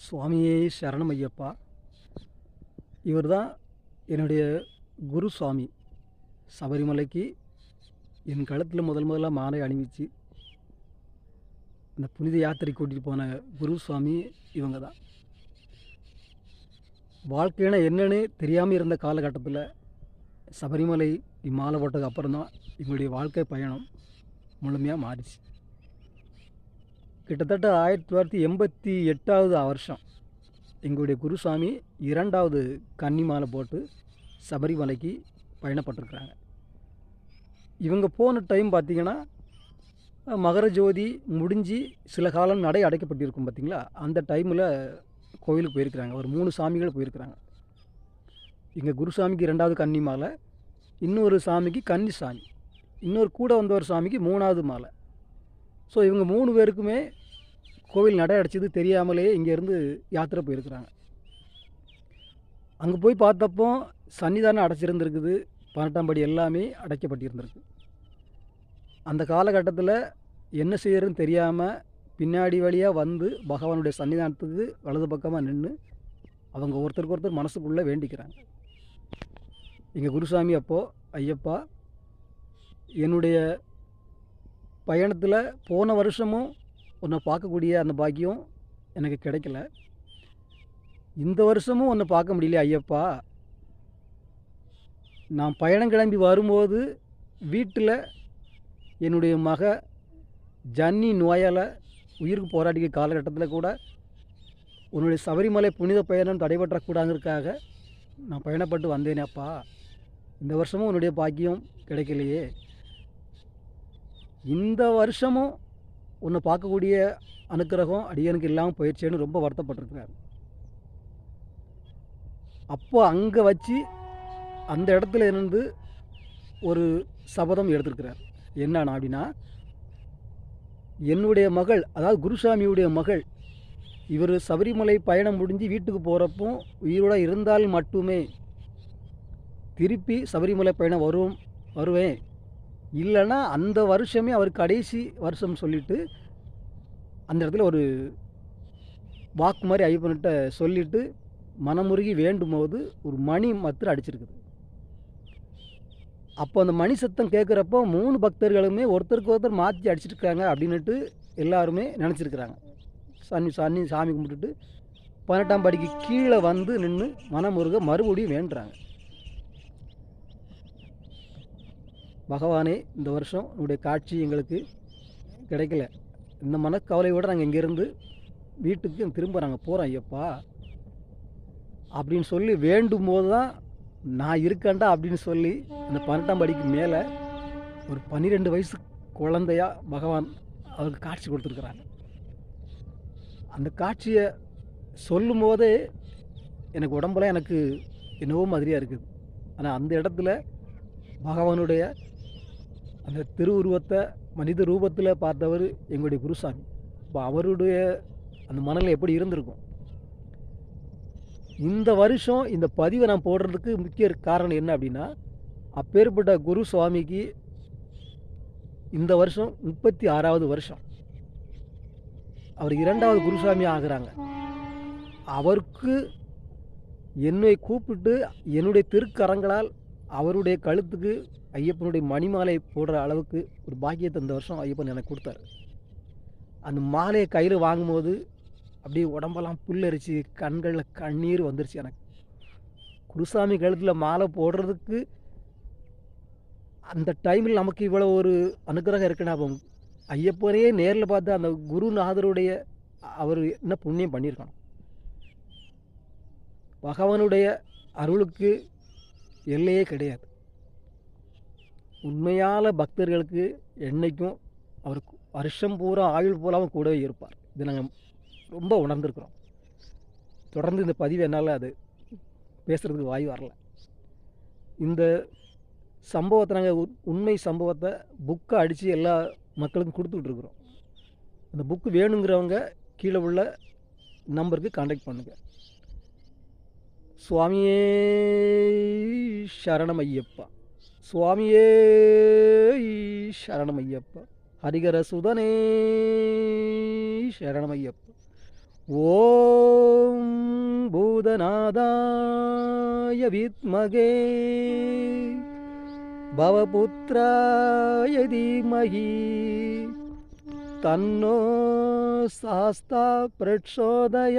சுவாமியே சரணம் ஐயப்பா இவர் தான் என்னுடைய குரு சுவாமி. சபரிமலைக்கு என் கழுத்தில் முதல் முதல்ல மாலை அணிவிச்சு அந்த புனித யாத்திரை கூட்டிகிட்டு போன குரு சுவாமி இவங்க தான் வாழ்க்கையினா என்னன்னு தெரியாமல் இருந்த காலகட்டத்தில் சபரிமலை இம்மாலை போட்டதுக்கு அப்புறம் தான் வாழ்க்கை பயணம். முழுமையாக மாறிச்சு. கிட்டத்தட்ட ஆயிரத்தி தொள்ளாயிரத்தி எண்பத்தி எட்டாவது வருஷம் எங்களுடைய குருசாமி இரண்டாவது கன்னி மாலை போட்டு சபரிமலைக்கு பயணப்பட்டிருக்கிறாங்க. இவங்க போன டைம் பார்த்திங்கன்னா மகர ஜோதி முடிஞ்சு சில காலம் நடை அடைக்கப்பட்டிருக்கும் பார்த்திங்களா அந்த டைமில் கோயிலுக்கு போயிருக்கிறாங்க. ஒரு மூணு சாமிகள் போயிருக்கிறாங்க. எங்கள் குருசாமிக்கு ரெண்டாவது கன்னி மாலை இன்னொரு சாமிக்கு கன்னி சாமி. இன்னொரு கூட வந்தவர் சுவாமிக்கு சாமிக்கு மூணாவது மாலை. ஸோ இவங்க மூணு பேருக்குமே கோவில் நடை அடைச்சது தெரியாமலேயே இங்கேருந்து யாத்திரை போயிருக்கிறாங்க. அங்கே போய் பார்த்தப்போ சன்னிதானம் அடைச்சிருந்துருக்குது. பன்னெண்டாம் படி எல்லாமே அடைக்கப்பட்டிருந்திருக்கு. அந்த காலகட்டத்தில் என்ன செய்யறதுன்னு தெரியாமல் பின்னாடி வழியாக வந்து பகவானுடைய சன்னிதானத்துக்கு வலது பக்கமாக நின்று அவங்க ஒருத்தருக்கு ஒருத்தர் மனசுக்குள்ளே வேண்டிக்கிறாங்க. எங்கள் குருசாமி அப்போது ஐயப்பா என்னுடைய பயணத்தில் போன வருஷமும் உன்னை பார்க்கக்கூடிய அந்த பாக்கியம் எனக்கு கிடைக்கல. இந்த வருஷமும் ஒன்று பார்க்க முடியல ஐயப்பா. நான் பயணம் கிளம்பி வரும்போது வீட்டில் என்னுடைய மக ஜன்னி நோயால் உயிருக்கு போராடிய காலகட்டத்தில் கூட உன்னுடைய சபரிமலை புனித பயணம் தடைபற்றக்கூடாங்கிறதுக்காக நான் பயணப்பட்டு வந்தேனேப்பா. இந்த வருஷமும் உன்னுடைய பாக்கியம் கிடைக்கலையே. இந்த வருஷமும் உன்னை பார்க்கக்கூடிய அனுக்கிரகம் அடியனுக்கு இல்லாமல் போயிடுச்சேன்னு ரொம்ப வருத்தப்பட்டிருக்கிறார் அப்போ அங்கே வச்சு அந்த இடத்துல இருந்து ஒரு சபதம் எடுத்திருக்கிறார். என்னன்னா அப்படின்னா என்னுடைய மகள் அதாவது குருசாமியுடைய மகள் இவர் சபரிமலை பயணம் முடிஞ்சு வீட்டுக்கு போகிறப்போ உயிரோட இருந்தால் மட்டுமே திருப்பி சபரிமலை பயணம் வரும் வருவேன். இல்லைன்னா அந்த வருஷமே அவர் கடைசி வருஷம் சொல்லிவிட்டு அந்த இடத்துல ஒரு வாக்கு மாதிரி ஐயப்பன்கிட்ட சொல்லிவிட்டு மனமுருகி வேண்டும் போது ஒரு மணி மாத்திரம் அடிச்சிருக்குது. அப்போ அந்த மணி சத்தம் கேட்குறப்போ மூணு பக்தர்களுமே ஒருத்தருக்கு ஒருத்தர் மாற்றி அடிச்சிருக்காங்க அப்படின்னுட்டு எல்லாருமே நினச்சிருக்கிறாங்க. சன்னி சன்னி சாமி கும்பிட்டுட்டு பதினெட்டாம் படிக்கு கீழே வந்து நின்று மனமுருக மறுபடியும் வேண்டுறாங்க. பகவானே இந்த வருஷம் உன்னுடைய காட்சி எங்களுக்கு கிடைக்கல. இந்த மனக்கவலையோடு நாங்கள் இங்கேருந்து வீட்டுக்கு திரும்ப நாங்கள் போகிறோம் ஐயப்பா. அப்படின்னு சொல்லி வேண்டும் போது தான் நான் இருக்கேன்டா அப்படின்னு சொல்லி அந்த பன்னெண்டாம் படிக்கு மேலே ஒரு பன்னிரெண்டு வயசு குழந்தையா பகவான் அவருக்கு காட்சி கொடுத்துருக்குறாங்க அந்த காட்சியை சொல்லும் போதே எனக்கு உடம்புல எனக்கு என்னவோ மாதிரியாக இருக்குது. ஆனால் அந்த இடத்துல பகவானுடைய அந்த திருவுருவத்தை மனித ரூபத்தில் பார்த்தவர் எங்களுடைய குருசாமி. இப்போ அவருடைய அந்த மனநிலை எப்படி இருந்திருக்கும்? இந்த வருஷம் இந்த பதிவை நான் போடுறதுக்கு முக்கிய காரணம் என்ன அப்படின்னா அப்பேற்பட்ட குரு சுவாமிக்கு இந்த வருஷம் முப்பத்தி ஆறாவது வருஷம். அவர் இரண்டாவது குருசாமி ஆகிறாங்க. அவருக்கு என்னை கூப்பிட்டு என்னுடைய திருக்கரங்களால் அவருடைய கழுத்துக்கு ஐயப்பனுடைய மணிமாலை போடுற அளவுக்கு ஒரு பாக்கியத்தை இந்த வருஷம் ஐயப்பன் எனக்கு கொடுத்தாரு. அந்த மாலையை கையில் வாங்கும்போது அப்படியே உடம்பெல்லாம் புல்லரிச்சு கண்களில் கண்ணீர் வந்துருச்சு எனக்கு. குருசாமி கழுத்தில் மாலை போடுறதுக்கு அந்த டைமில் நமக்கு இவ்வளோ ஒரு அனுகிரகம் இருக்குன்னா அப்போ ஐயப்பனையே நேரில் பார்த்து அந்த குருநாதருடைய அவர் என்ன புண்ணியம் பண்ணியிருக்கணும் பகவானுடைய அருளுக்கு எல்லையே கிடையாது. உண்மையான பக்தர்களுக்கு என்றைக்கும் அவர் வருஷம் பூரா ஆயுள் பூராவும் கூடவே இருப்பார். இது நாங்கள் ரொம்ப உணர்ந்திருக்கிறோம். தொடர்ந்து இந்த பதிவு என்னால் அது பேசுகிறதுக்கு வாய் வரல. இந்த சம்பவத்தை நாங்கள் உண்மை சம்பவத்தை புக்கை அடித்து எல்லா மக்களுக்கும் கொடுத்துட்ருக்குறோம் அந்த புக்கு வேணுங்கிறவங்க கீழே உள்ள நம்பருக்கு காண்டாக்ட் பண்ணுங்கள் சுவாமியே சரணம் ஐயப்பா ಸ್ವಾಮಿಯೇ ಶರಣಮಯ್ಯಪ್ಪ. ಹರಿಗರಸುಧನೇ ಶರಣಮಯ್ಯಪ್ಪ. ಓಂ ಭೂತನಾದಾಯ ವಿದ್ಮಗೆ ಭವಪುತ್ರಾಯ ಧೀಮಹಿ. ತನ್ನೋ ಸಾಸ್ತ ಪ್ರಕ್ಷೋದಯ